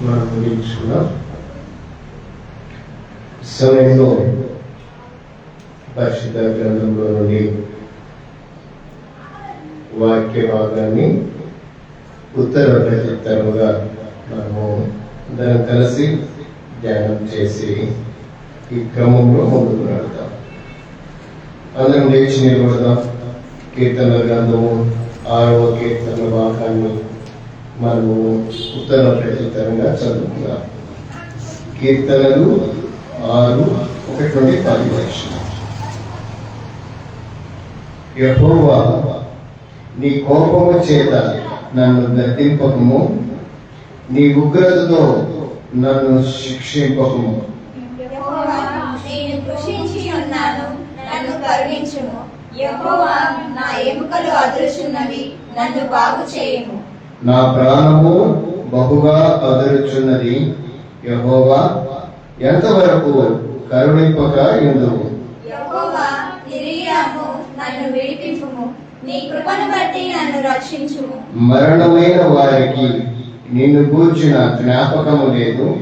మనం ముగించుకున్నాం సమయంలో పరిశుద్ధ గ్రంథంలో నుండి వాక్య భాగాన్ని ఉత్తర ప్రత్యుత్తరముగా మనము అందరం కలిసి ధ్యానం చేసి ఈ క్రమంలో ముందుకు నడతాం అందరం లేచి నిలబడదాం కీర్తన గ్రంథము ఆరవ కీర్తన భాగాన్ని మనము ఉత్తర ప్రత్యుత్తరంగా చదువుకున్నాం కీర్తనలు ఆరు ఒకటి నుండి పది లక్షలు నీ కోపము చేత నన్ను గద్దింపకము. నీ ఉగ్రతతో నన్ను శిక్షింపకము. యహోవా నా ఎముకలు అదృశ్యున్నవి నన్ను బాగు చేయము నా ప్రాణము బహుగా అదరుచున్నది. యహోవా ఎంతవరకు కరుణింపక ఎందుకు? మరణమైన వారికి నిన్ను గూర్చిన జ్ఞాపకము లేదు.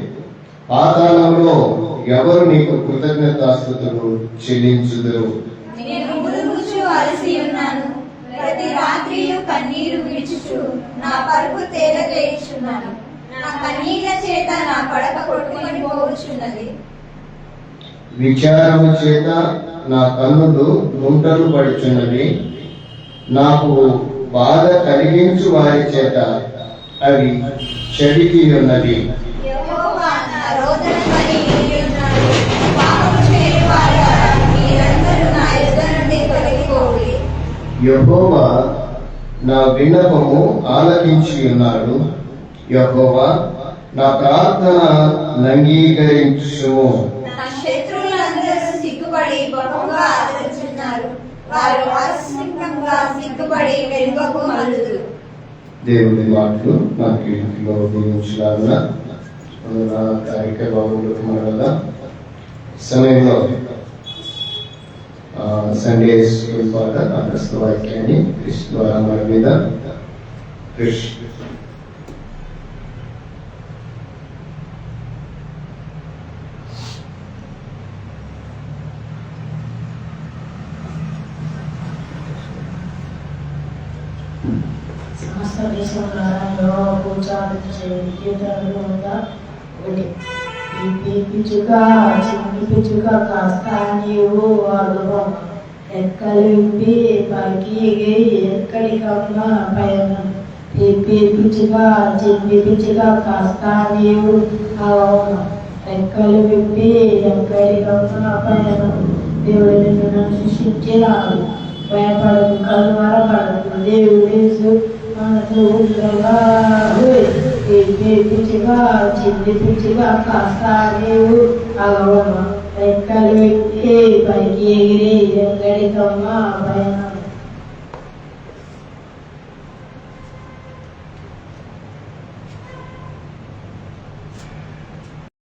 పాతాళంలో ఎవరు నీకు కృతజ్ఞతాస్థుతులు చెల్లించుదురు? నేను మురుగుచు అలసి ఉన్నాను. ప్రతి రాత్రి కన్నీరు విడుచుచు నా పరుపు తేలజేయుచున్నాను. నా కన్నీళ్ళ చేత నా పడక కొట్టుకొని పోవచ్చున్నది విచారము చేత నా కన్నులు గుంటలు పడుచున్నవి. నాకు బాధ కలిగించు వారి చేత అవి చెడికి ఉన్నది యెహోవా నా రోదన యహోవా నా విన్నపము ఆలకించి ఉన్నాడు. యహోవా నా ప్రార్థన నంగీకరించుము. నా శత్రువులందరూ సిగ్గుపడి బహుగా ఆదరించున్నారు. వారు ఆకస్మికంగా సిగ్గుపడి వెనుకకు మల్లుదురు దేవుని మాటలు నాకు ఇంటిలో కార్యక్రమంలోకి మన సమయంలో Sundays with Father, others provide candy. Krishna Marvida, Krishna. Thank you. సమస్త దేశంలో పూజారించే కీర్తనలు ఉందా ఒకటి ఈ పిచ్చుగా చిన్ని పిచ్చుగా కాస్త నీవు అనుభవం ఎక్కలింపి పైకి ఎగిరి ఎక్కడికమ్మా పైన పిప్పి పిచ్చుగా చిన్ని పిచ్చుగా కాస్త నీవు అవమానం ఎక్కలు విప్పి ఎక్కడికమ్మా పైన దేవుడు నిన్ను నన్ను శిక్షించినాడు భయపడదు కలవరపడదు దేవుడేసు మనసు ఉగ్రగా పిచ్చి పిచ్చిగా కాస్త నీవు అగవమ రెక్కలు ఎక్కి పైకి ఎగిరి ఎక్కడికమ్మా భయం